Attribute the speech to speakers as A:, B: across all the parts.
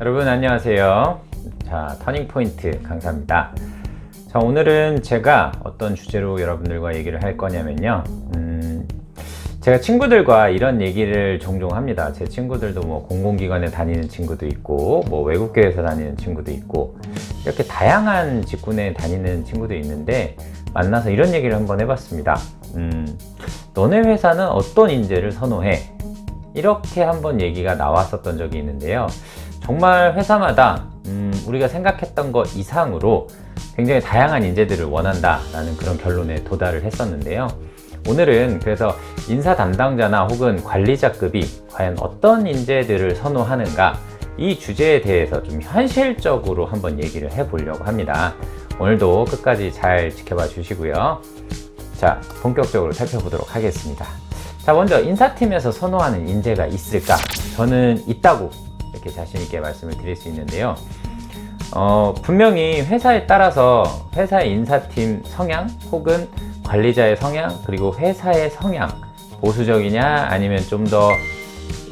A: 여러분 안녕하세요. 자, 터닝 포인트 강사입니다. 자, 오늘은 제가 어떤 주제로 여러분들과 얘기를 할 거냐면요. 음, 제가 친구들과 이런 얘기를 종종 합니다. 제 친구들도 뭐 공공기관에 다니는 친구도 있고, 뭐 외국교회에서 다니는 친구도 있고, 이렇게 다양한 직군에 다니는 친구도 있는데, 만나서 이런 얘기를 한번 해봤습니다. 음, 너네 회사는 어떤 인재를 선호해? 이렇게 한번 얘기가 나왔었던 적이 있는데요. 정말 회사마다 음, 우리가 생각했던 것 이상으로 굉장히 다양한 인재들을 원한다라는 그런 결론에 도달을 했었는데요. 오늘은 그래서 인사 담당자나 혹은 관리자급이 과연 어떤 인재들을 선호하는가 이 주제에 대해서 좀 현실적으로 한번 얘기를 해보려고 합니다. 오늘도 끝까지 잘 지켜봐 주시고요. 자, 본격적으로 살펴보도록 하겠습니다. 자, 먼저 인사팀에서 선호하는 인재가 있을까? 저는 있다고 이렇게 자신있게 말씀을 드릴 수 있는데요. 어, 분명히 회사에 따라서 회사의 인사팀 성향 혹은 관리자의 성향 그리고 회사의 성향 보수적이냐 아니면 좀더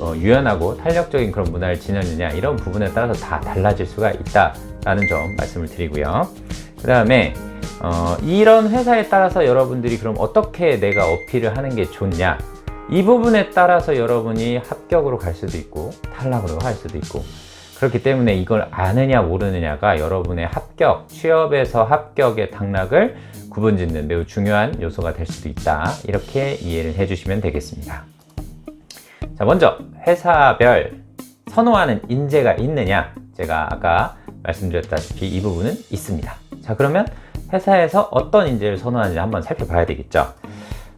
A: 어, 유연하고 탄력적인 그런 문화를 지녔느냐 이런 부분에 따라서 다 달라질 수가 있다라는 점 말씀을 드리고요. 그 다음에 어, 이런 회사에 따라서 여러분들이 그럼 어떻게 내가 어필을 하는 게 좋냐 이 부분에 따라서 여러분이 합격으로 갈 수도 있고 탈락으로 할 수도 있고 그렇기 때문에 이걸 아느냐 모르느냐가 여러분의 합격, 취업에서 합격의 당락을 구분짓는 매우 중요한 요소가 될 수도 있다. 이렇게 이해를 해주시면 되겠습니다. 자, 먼저 회사별 선호하는 인재가 있느냐? 제가 아까 말씀드렸다시피 이 부분은 있습니다. 자, 그러면 회사에서 어떤 인재를 선호하는지 한번 살펴봐야 되겠죠.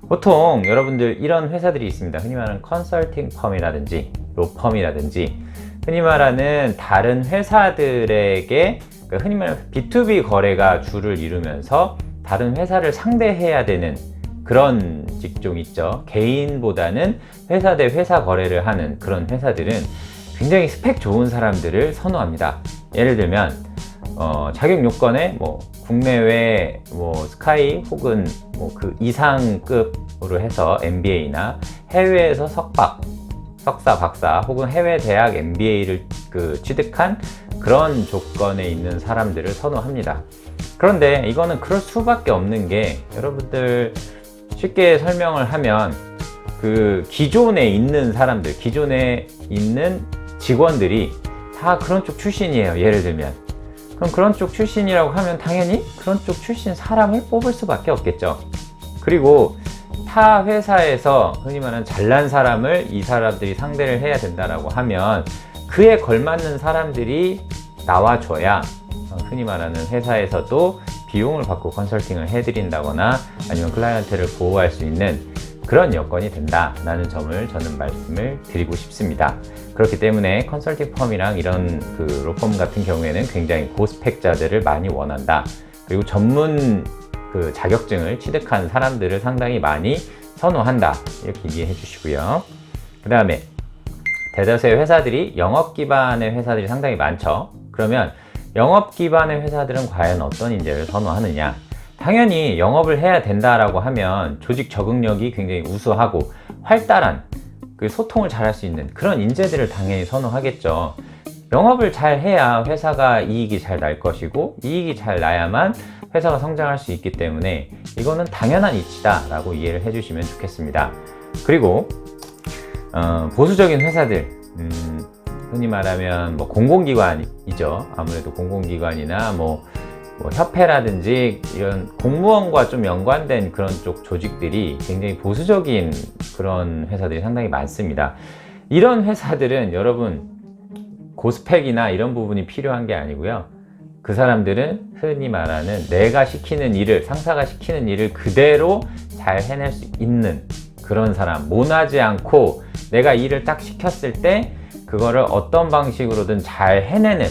A: 보통 여러분들 이런 회사들이 있습니다. 흔히 말하는 컨설팅 펌이라든지 로펌이라든지 흔히 말하는 다른 회사들에게 그러니까 흔히 말하는 B2B 거래가 주를 이루면서 다른 회사를 상대해야 되는 그런 직종 있죠. 개인보다는 회사 대 회사 거래를 하는 그런 회사들은 굉장히 스펙 좋은 사람들을 선호합니다. 예를 들면 어, 자격 요건에 뭐 국내외 뭐 스카이 혹은 뭐 그 이상급으로 해서 MBA나 해외에서 석박, 석사, 박사 혹은 해외 대학 MBA를 그 취득한 그런 조건에 있는 사람들을 선호합니다. 그런데 이거는 그럴 수밖에 없는 게 여러분들 쉽게 설명을 하면 그 기존에 있는 사람들, 기존에 있는 직원들이 다 그런 쪽 출신이에요. 예를 들면. 그럼 그런 쪽 출신이라고 하면 당연히 그런 쪽 출신 사람을 뽑을 수밖에 없겠죠. 그리고 타 회사에서 흔히 말하는 잘난 사람을 이 사람들이 상대를 해야 된다라고 하면 그에 걸맞는 사람들이 나와줘야 흔히 말하는 회사에서도 비용을 받고 컨설팅을 해드린다거나 아니면 클라이언트를 보호할 수 있는 그런 여건이 된다라는 점을 저는 말씀을 드리고 싶습니다. 그렇기 때문에 컨설팅 펌이랑 이런 그 로펌 같은 경우에는 굉장히 고스펙 자들을 많이 원한다. 그리고 전문 그 자격증을 취득한 사람들을 상당히 많이 선호한다. 이렇게 이해해 주시고요. 그 다음에 대다수의 회사들이 영업 기반의 회사들이 상당히 많죠. 그러면 영업 기반의 회사들은 과연 어떤 인재를 선호하느냐? 당연히 영업을 해야 된다라고 하면 조직 적응력이 굉장히 우수하고 활달한 그 소통을 잘할 수 있는 그런 인재들을 당연히 선호하겠죠. 영업을 잘 해야 회사가 이익이 잘 날 것이고 이익이 잘 나야만 회사가 성장할 수 있기 때문에 이거는 당연한 이치다라고 이해를 해주시면 좋겠습니다. 그리고 어, 보수적인 회사들 음, 흔히 말하면 뭐 공공기관이죠. 아무래도 공공기관이나 뭐, 뭐 협회라든지 이런 공무원과 좀 연관된 그런 쪽 조직들이 굉장히 보수적인 그런 회사들이 상당히 많습니다. 이런 회사들은 여러분 고스펙이나 이런 부분이 필요한 게 아니고요. 그 사람들은 흔히 말하는 내가 시키는 일을, 상사가 시키는 일을 그대로 잘 해낼 수 있는 그런 사람, 모나지 않고 내가 일을 딱 시켰을 때 그거를 어떤 방식으로든 잘 해내는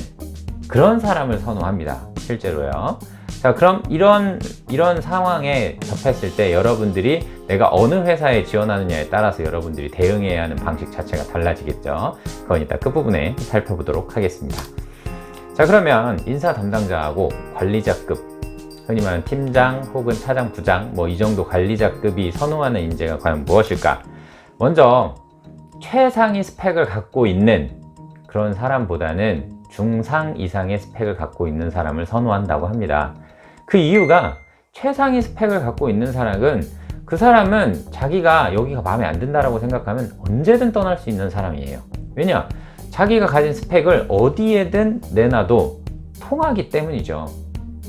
A: 그런 사람을 선호합니다. 실제로요. 자, 그럼 이런, 이런 상황에 접했을 때 여러분들이 내가 어느 회사에 지원하느냐에 따라서 여러분들이 대응해야 하는 방식 자체가 달라지겠죠. 그건 이따 끝부분에 살펴보도록 하겠습니다. 자, 그러면 인사 담당자하고 관리자급, 흔히 말하는 팀장 혹은 차장, 부장, 뭐 이 정도 관리자급이 선호하는 인재가 과연 무엇일까? 먼저 최상위 스펙을 갖고 있는 그런 사람보다는 중상 이상의 스펙을 갖고 있는 사람을 선호한다고 합니다. 그 이유가 최상위 스펙을 갖고 있는 사람은 그 사람은 자기가 여기가 마음에 안 든다라고 생각하면 언제든 떠날 수 있는 사람이에요. 왜냐? 자기가 가진 스펙을 어디에든 내놔도 통하기 때문이죠.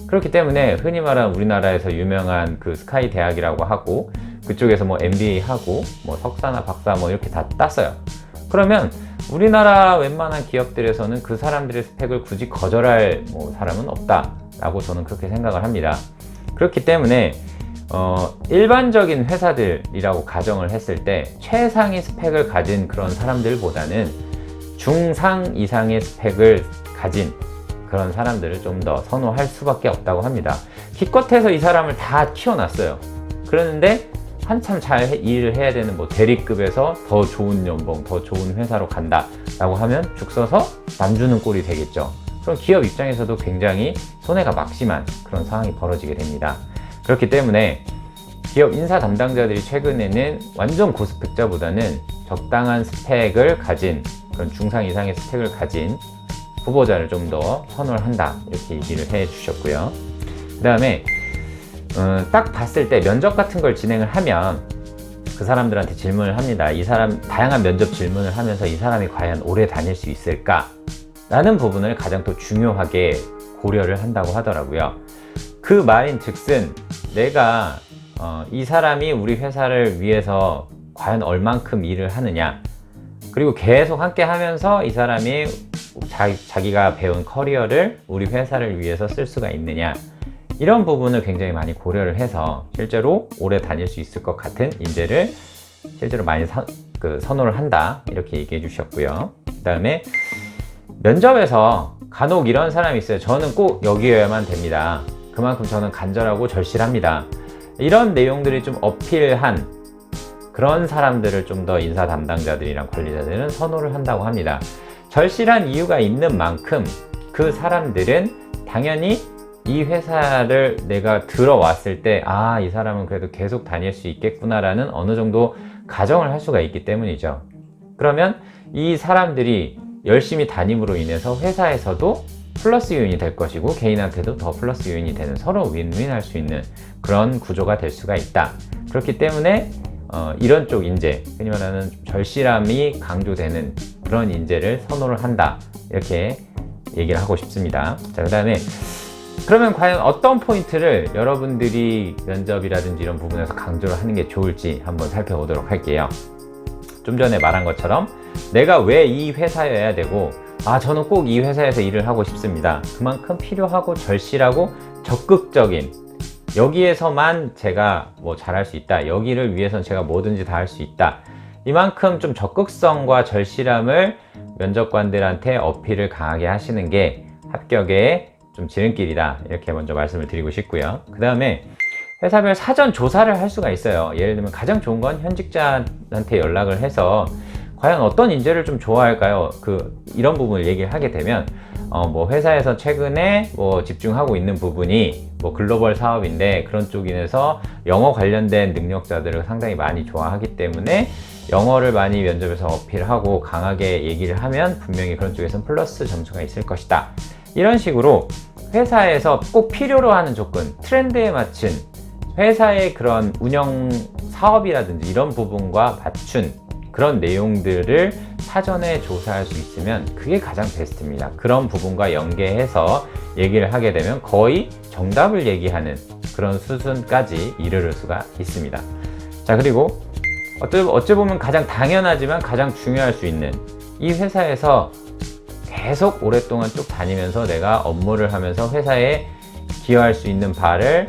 A: 그렇기 때문에 흔히 말하는 우리나라에서 유명한 그 스카이 대학이라고 하고 그쪽에서 뭐 MBA 하고 뭐 석사나 박사 뭐 이렇게 다 땄어요. 그러면 우리나라 웬만한 기업들에서는 그 사람들의 스펙을 굳이 거절할 뭐 사람은 없다라고 저는 그렇게 생각을 합니다. 그렇기 때문에 어, 일반적인 회사들이라고 가정을 했을 때 최상위 스펙을 가진 그런 사람들보다는 중상 이상의 스펙을 가진 그런 사람들을 좀 더 선호할 수밖에 없다고 합니다. 기껏해서 이 사람을 다 키워놨어요. 그러는데 한참 잘 해- 일을 해야 되는 뭐 대리급에서 더 좋은 연봉, 더 좋은 회사로 간다라고 하면 죽 서서 남 주는 꼴이 되겠죠. 그럼 기업 입장에서도 굉장히 손해가 막심한 그런 상황이 벌어지게 됩니다. 그렇기 때문에 기업 인사 담당자들이 최근에는 완전 고스펙자보다는 적당한 스펙을 가진 그런 중상 이상의 스펙을 가진 후보자를 좀 더 선호를 한다 이렇게 얘기를 해 주셨고요. 그 다음에 어, 딱 봤을 때 면접 같은 걸 진행을 하면 그 사람들한테 질문을 합니다. 이 사람 다양한 면접 질문을 하면서 이 사람이 과연 오래 다닐 수 있을까? 라는 부분을 가장 또 중요하게 고려를 한다고 하더라고요. 그 말인 즉슨 내가 어, 이 사람이 우리 회사를 위해서 과연 얼만큼 일을 하느냐 그리고 계속 함께 하면서 이 사람이 자, 자기가 배운 커리어를 우리 회사를 위해서 쓸 수가 있느냐 이런 부분을 굉장히 많이 고려를 해서 실제로 오래 다닐 수 있을 것 같은 인재를 실제로 많이 선, 그 선호를 한다 이렇게 얘기해 주셨고요. 그 다음에 면접에서 간혹 이런 사람이 있어요. 저는 꼭 여기여야만 됩니다. 그만큼 저는 간절하고 절실합니다. 이런 내용들이 좀 어필한 그런 사람들을 좀 더 인사 담당자들이랑 관리자들은 선호를 한다고 합니다. 절실한 이유가 있는 만큼 그 사람들은 당연히 이 회사를 내가 들어왔을 때, 아, 이 사람은 그래도 계속 다닐 수 있겠구나라는 어느 정도 가정을 할 수가 있기 때문이죠. 그러면 이 사람들이 열심히 다님으로 인해서 회사에서도 플러스 요인이 될 것이고 개인한테도 더 플러스 요인이 되는 서로 윈윈 할 수 있는 그런 구조가 될 수가 있다. 그렇기 때문에 어, 이런 쪽 인재, 흔히 말하는 절실함이 강조되는 그런 인재를 선호를 한다. 이렇게 얘기를 하고 싶습니다. 자, 그 다음에 그러면 과연 어떤 포인트를 여러분들이 면접이라든지 이런 부분에서 강조를 하는 게 좋을지 한번 살펴보도록 할게요. 좀 전에 말한 것처럼 내가 왜 이 회사여야 되고 아 저는 꼭 이 회사에서 일을 하고 싶습니다. 그만큼 필요하고 절실하고 적극적인 여기에서만 제가 뭐 잘할 수 있다. 여기를 위해선 제가 뭐든지 다 할 수 있다. 이만큼 좀 적극성과 절실함을 면접관들한테 어필을 강하게 하시는 게 합격의 좀 지름길이다. 이렇게 먼저 말씀을 드리고 싶고요. 그 다음에 회사별 사전 조사를 할 수가 있어요. 예를 들면 가장 좋은 건 현직자한테 연락을 해서 과연 어떤 인재를 좀 좋아할까요? 그 이런 부분을 얘기를 하게 되면 어 뭐 회사에서 최근에 뭐 집중하고 있는 부분이 뭐 글로벌 사업인데 그런 쪽인에서 영어 관련된 능력자들을 상당히 많이 좋아하기 때문에 영어를 많이 면접에서 어필하고 강하게 얘기를 하면 분명히 그런 쪽에서는 플러스 점수가 있을 것이다. 이런 식으로 회사에서 꼭 필요로 하는 조건, 트렌드에 맞춘 회사의 그런 운영 사업이라든지 이런 부분과 맞춘 그런 내용들을 사전에 조사할 수 있으면 그게 가장 베스트입니다. 그런 부분과 연계해서 얘기를 하게 되면 거의 정답을 얘기하는 그런 수준까지 이르를 수가 있습니다. 자, 그리고 어찌 보면 가장 당연하지만 가장 중요할 수 있는 이 회사에서 계속 오랫동안 쭉 다니면서 내가 업무를 하면서 회사에 기여할 수 있는 바를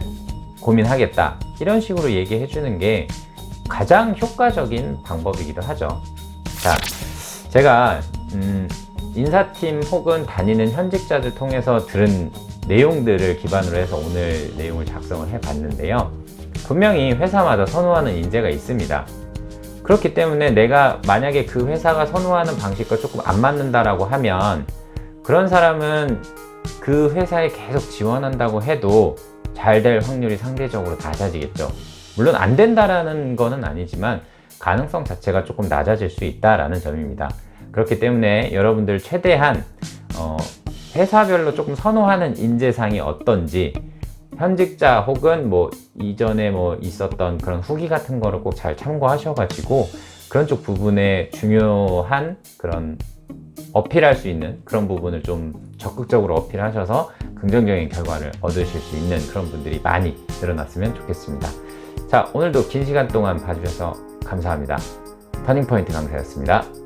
A: 고민하겠다. 이런 식으로 얘기해 주는 게 가장 효과적인 방법이기도 하죠. 자, 제가 음, 인사팀 혹은 다니는 현직자들 통해서 들은 내용들을 기반으로 해서 오늘 내용을 작성을 해 봤는데요. 분명히 회사마다 선호하는 인재가 있습니다. 그렇기 때문에 내가 만약에 그 회사가 선호하는 방식과 조금 안 맞는다라고 하면 그런 사람은 그 회사에 계속 지원한다고 해도 잘 될 확률이 상대적으로 낮아지겠죠. 물론 안 된다라는 거는 아니지만 가능성 자체가 조금 낮아질 수 있다라는 점입니다. 그렇기 때문에 여러분들 최대한 어, 회사별로 조금 선호하는 인재상이 어떤지 현직자 혹은 뭐 이전에 뭐 있었던 그런 후기 같은 거를 꼭 잘 참고하셔가지고 그런 쪽 부분에 중요한 그런 어필할 수 있는 그런 부분을 좀 적극적으로 어필하셔서 긍정적인 결과를 얻으실 수 있는 그런 분들이 많이 늘어났으면 좋겠습니다. 자, 오늘도 긴 시간 동안 봐주셔서 감사합니다. 터닝포인트 강사였습니다.